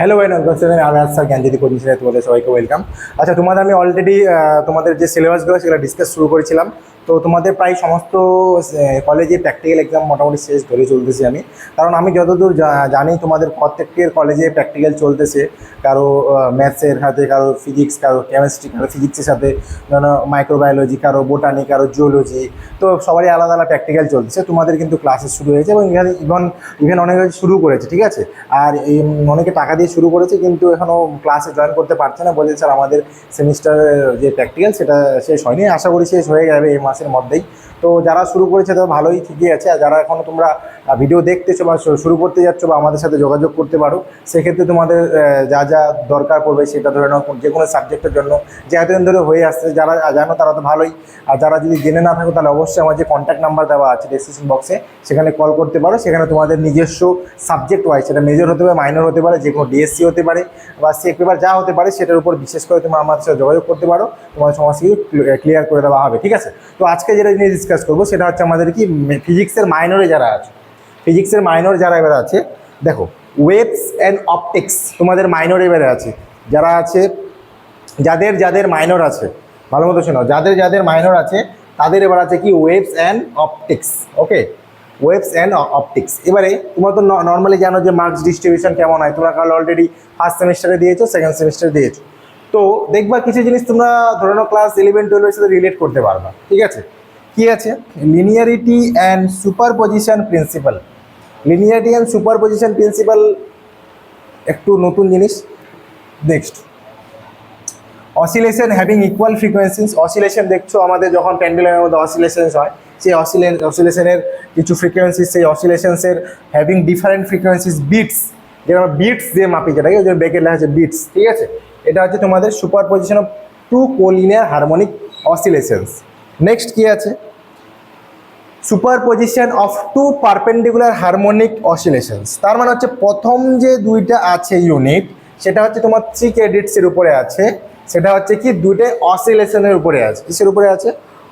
Hello ভাই নমস্কার আমি আজ স্যার জ্ঞানজ্যোতি কোচিং সেন্টার তোমাদের সবাইকে ওয়েলকাম আচ্ছা তোমাদের আমি অলরেডি তোমাদের যে সিলেবাসগুলো সেগুলো ডিসকাস শুরু করেছিলাম। তো তোমাদের প্রায় সমস্ত কলেজে প্র্যাকটিক্যাল এক্সাম মোটামুটি শেষ ধরে চলতেছি আমি। কারণ আমি যতদূর জানি তোমাদের প্রত্যেকের কলেজে প্র্যাকটিক্যাল চলতেছে। কারও ম্যাথসের সাথে, কারও ফিজিক্স কারও কেমিস্ট্রি কারও ফিজিক্সের সাথে যেন মাইক্রোবায়োলজি কারও বোটানি কারও জিওলজি তো সবারই আলাদা আলাদা প্র্যাকটিক্যাল চলছে তোমাদের কিন্তু ক্লাসেস শুরু হয়েছে এবং ইভেন ইভেন ইভেন অনেকে শুরু করেছে, ঠিক আছে? আর অনেকে টাকা দিয়ে শুরু করেছে, কিন্তু এখনও ক্লাসে জয়েন করতে পারছে না। বলছে, স্যার, আমাদের সেমিস্টারের যে প্র্যাকটিক্যাল সেটা শেষ হয়নি। আশা করি শেষ হয়ে যাবে এই মাসের মধ্যেই। তো যারা শুরু করেছে তো ভালোই ঠিকই আছে। আর যারা এখনও তোমরা ভিডিও দেখতেছো বা শুরু করতে যাচ্ছ বা আমাদের সাথে যোগাযোগ করতে পারো, সেক্ষেত্রে তোমাদের যা যা দরকার পড়বে সেটা ধরে নাও, যে কোনো সাবজেক্টের জন্য। যে এতদিন ধরে হয়ে আসছে, যারা জানো তারা তো ভালোই। আর যারা যদি জেনে না থাকো, তাহলে অবশ্যই আমার যে কন্ট্যাক্ট নাম্বার দেওয়া আছে ডিসক্রিপশন বক্সে সেখানে কল করতে পারো। সেখানে তোমাদের নিজস্ব সাবজেক্ট ওয়াইজ সেটা মেজর হতে পারে মাইনর হতে পারে যে কোনো ডিএসসি হতে পারে, বা সে পেপার যা হতে পারে, সেটার উপর বিশেষ করে তোমরা আমাদের সাথে যোগাযোগ করতে পারো। তোমার সমস্ত ক্লিয়ার করে দেওয়া হবে, ঠিক আছে? তো আজকে যেটা নিয়ে ডিসকাস করব সেটা হচ্ছে আমাদের কি ফিজিক্সের মাইনরে যারা আছে ফিজিক্সের মাইনর যারা এবারে আছে, দেখো ওয়েবস অ্যান্ড অপটিক্স তোমাদের মাইনর এবারে আছে। যারা আছে, যাদের যাদের মাইনর আছে, ভালো মতো শোনো যাদের যাদের মাইনর আছে, তাদের এবার আছে কি waves and optics okay waves and optics এবারে তোমরা তো নর্মালি জানো যে মার্কস ডিস্ট্রিবিউশন কেমন হয়, তোমরা কাল অলরেডি ফার্স্ট সেমিস্টারে দিয়েছ সেকেন্ড সেমিস্টারে দিয়েছ। তো দেখবা কিছু জিনিস তোমরা ধরে নাও ক্লাস ইলেভেন টুয়েলভের সাথে রিলেট করতে পারবা, ঠিক আছে? কি আছে? Linearity and superposition principle linearity and superposition principle একটু নতুন জিনিস next oscillation having equal frequencies oscillation দেখছ আমাদের যখন প্যান্ডেলের মধ্যে অসিলেশনস হয়, সেই অসিলে অসিলেশনের কিছু ফ্রিকোয়েন্সিস সেই অসিলেশনসের হ্যাভিং ডিফারেন্ট ফ্রিকোয়েন্সিস বিটস যেটা বিটস দিয়ে মাপি যেটাকে ওই যে বেকে লেখা আছে বিটস ঠিক আছে? এটা হচ্ছে তোমাদের superposition of two collinear harmonic oscillations next কি আছে? Superposition of two perpendicular harmonic oscillations তার মানে হচ্ছে প্রথম যে দুইটা আছে ইউনিট সেটা হচ্ছে তোমার থ্রি ক্রেডিটসের উপরে আছে, সেটা হচ্ছে কি দুইটাই অসিলেশনের উপরে আছে। কিসের উপরে আছে?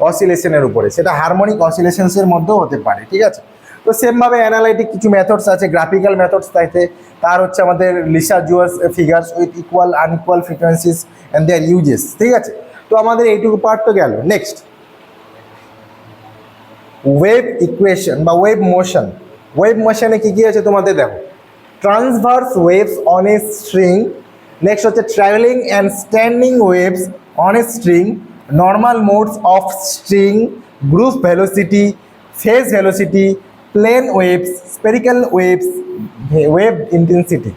অসিলেশনের উপরে। সেটা হারমোনিক অসিলেশনসের মধ্যেও হতে পারে, ঠিক আছে? তো সেমভাবে অ্যানালাইটিক কিছু মেথডস আছে গ্রাফিক্যাল মেথডস থাকে তার হচ্ছে আমাদের Lissajous figures with equal unequal frequencies and their uses ঠিক আছে? তো আমাদের এইটুকু পার্ট তো গেল। নেক্সট ওয়েভ ইকুয়েশন বা ওয়েভ মোশন ওয়েভ মোশনে কী কী আছে তোমাদের দেখো? Transverse waves on a string next হচ্ছে travelling and standing waves on a string normal modes of string group velocity phase velocity plane waves, spherical waves wave intensity,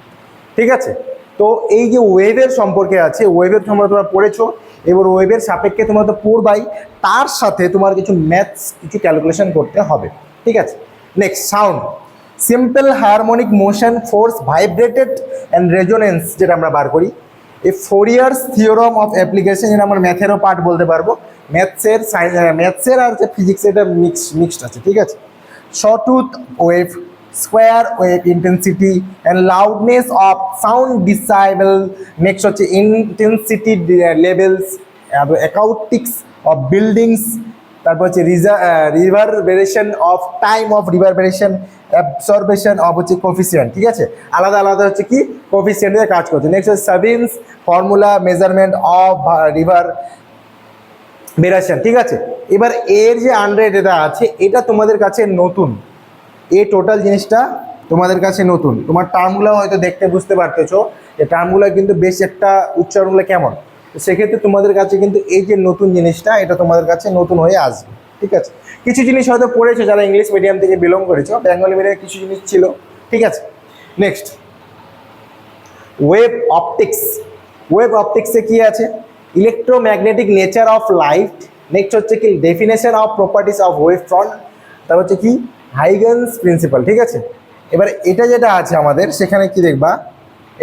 ঠিক আছে? তো এই যে ওয়েভের সম্পর্কে আছে, ওয়েভের সম্পর্কে তোমরা পড়েছো, এবার ওয়েভের সাপেক্ষে তোমরা তো পড়বাই, তার সাথে তোমার কিছু ম্যাথস, কিছু ক্যালকুলেশন করতে হবে, ঠিক আছে? Next sound simple harmonic motion force vibrated and resonance যেটা আমরা বার করি। এই Fourier's theorem of application যেটা আমরা ম্যাথেরও পার্ট বলতে পারব। ম্যাথসের সায়েন্স ম্যাথসের আর যে ফিজিক্স এটা মিক্স মিক্সড আছে, ঠিক আছে? Sawtooth wave square wave intensity and loudness of sound decibel next হচ্ছে intensity levels acoustics of buildings তারপর হচ্ছে reverberation of time of reverberation absorption of হচ্ছে কোফিসিয়েন্ট ঠিক আছে? আলাদা আলাদা হচ্ছে কি? কোফিসিয়েন্টে কাজ করছে। নেক্সট হচ্ছে Sabine's formula measurement of reverberation ঠিক আছে? এবার এর যে আন্ডারেড এটা আছে, এটা তোমাদের কাছে নতুন। এ টোটাল জিনিসটা তোমাদের কাছে নতুন। তোমার টার্মগুলো হয়তো দেখতে বুঝতে পারতেছো যে টার্মগুলো কিন্তু বেশ একটা উচ্চারণগুলো কেমন। সেক্ষেত্রে তোমাদের কাছে কিন্তু এই যে নতুন জিনিসটা, এটা তোমাদের কাছে নতুন হয়ে আসবে, ঠিক আছে? কিছু জিনিস হয়তো পড়েছো যারা ইংলিশ মিডিয়াম থেকে বিলং করেছ বেঙ্গলি মিডিয়ামে কিছু জিনিস ছিল, ঠিক আছে? নেক্সট ওয়েব অপটিক্স ওয়েব অপটিক্সে কি আছে? Electromagnetic nature of light next হচ্ছে কি? Definition of properties of wave front তারপর হচ্ছে কি? হাইগেন্স প্রিন্সিপাল ঠিক আছে? এবার এটা যেটা আছে আমাদের, সেখানে কি দেখবা?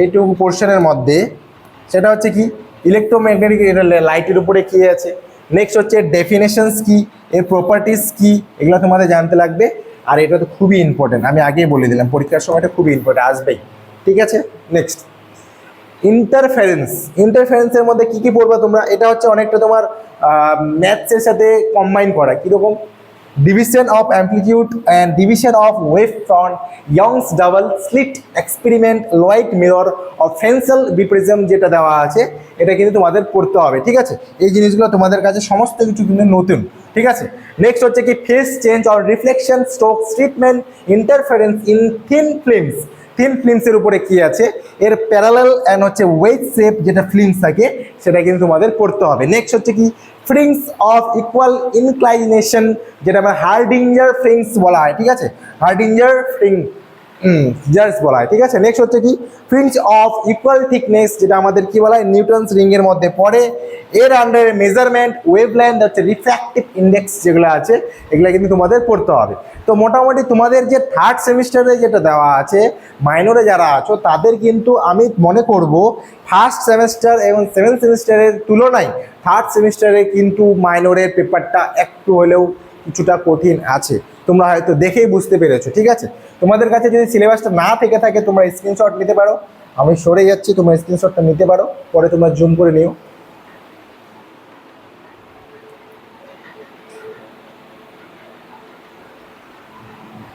এইটুকু পোর্শনের মধ্যে, সেটা হচ্ছে কি? ইলেকট্রোম্যাগনেটিক লাইটের উপরে কী আছে? নেক্সট হচ্ছে ডেফিনেশনস কি? এর প্রপার্টিস কি? এগুলো তোমাদের জানতে লাগবে। আর এটা তো খুবই ইম্পর্টেন্ট আমি আগেই বলে দিলাম, পরীক্ষার সময়টা খুবই ইম্পর্টেন্ট আসবেই। ঠিক আছে? নেক্সট ইন্টারফারেন্স ইন্টারফারেন্সের মধ্যে কি কি পড়বা তোমরা? এটা হচ্ছে অনেকটা তোমার ম্যাথসের সাথে কম্বাইন করা। কীরকম? Division of amplitude and division of wave front Young's double slit experiment Lloyd mirror of Fresnel biprism যেটা দেওয়া আছে, এটা কিন্তু তোমাদের পড়তে হবে, ঠিক আছে? এই জিনিসগুলো তোমাদের কাছে সমস্ত কিছু কিন্তু নতুন, ঠিক আছে? নেক্সট হচ্ছে কি phase change or reflection Stokes treatment interference in thin films thin ফিল্মসের উপরে কি আছে? এর প্যারালাল অ্যান্ড হচ্ছে ওয়েট শেপ যেটা ফিল্মস থাকে, সেটা কিন্তু তোমাদের করতে হবে। নেক্সট হচ্ছে কি? ফ্রিংস অফ ইকুয়াল ইনক্লাইনেশন যেটা আমরা হার্ডিঞ্জার ফ্রিংস বলা হয়, ঠিক আছে? হার্ডিঞ্জার ফ্রিং জার্স বলা হয়, ঠিক আছে? নেক্সট হচ্ছে কি? ফ্রিঞ্জ অফ ইকুয়াল থিকনেস যেটা আমাদের কি বলা হয়? নিউটনস রিং এর মধ্যে পড়ে। এর আন্ডারে মেজারমেন্ট ওয়েভলেন্থ হচ্ছে রিফ্র্যাক্টিভ ইন্ডেক্স যেগুলো আছে, এগুলো কিন্তু তোমাদের পড়তে হবে। তো মোটামুটি তোমাদের যে থার্ড সেমিস্টারে যেটা দেওয়া আছে মাইনরে যারা আছো, তাদের কিন্তু আমি মনে করব ফার্স্ট সেমিস্টার এবং সেভেন্থ সেমিস্টারের তুলনায় থার্ড সেমিস্টারে কিন্তু মাইনরের পেপারটা একটু হলেও কিছুটা কঠিন আছে। তোমরা হয়তো দেখেই বুঝতে পেরেছ, ঠিক আছে? তোমাদের কাছে যদি সিলেবাসটা না থেকে থাকে, তোমরা স্ক্রিনশট নিতে পারো। আমি সরে যাচ্ছি, তোমরা স্ক্রিনশটটা নিতে পারো, পরে তোমরা জুম করে নিও।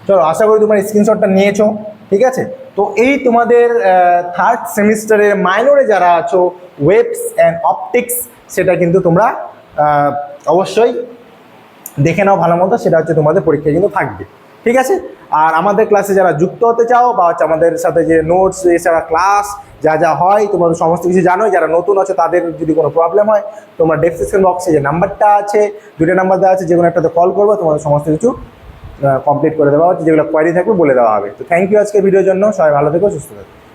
চলো, আশা করি তোমার স্ক্রিনশটটা নিয়েছো, ঠিক আছে? তো এই তোমাদের থার্ড সেমিস্টারের মাইনরে যারা আছো ওয়েবস অ্যান্ড অপটিক্স সেটা কিন্তু তোমরা অবশ্যই দেখে নাও ভালো মতো সেটা হচ্ছে তোমাদের পরীক্ষায় কিন্তু থাকবে। ঠিক আছে? আর আমাদের ক্লাসে যারা যুক্ত হতে চাও বা হচ্ছে আমাদের সাথে যে নোটস এছাড়া ক্লাস যা যা হয় তোমাদের সমস্ত কিছু জানো যারা নতুন আছে, তাদের যদি কোনো প্রবলেম হয়, তোমরা ডেসক্রিপশন বক্সে যে নাম্বারটা আছে, দুটো নাম্বার দেওয়া আছে যে কোনো একটাতে কল করব, তোমাদের সমস্ত কিছু কমপ্লিট করে দেওয়া হচ্ছে, যেগুলো কোয়ারি থাকবে বলে দেওয়া হবে। তো থ্যাংক ইউ আজকে ভিডিওর জন্য, সবাই ভালো থেকো, সুস্থ থেকো।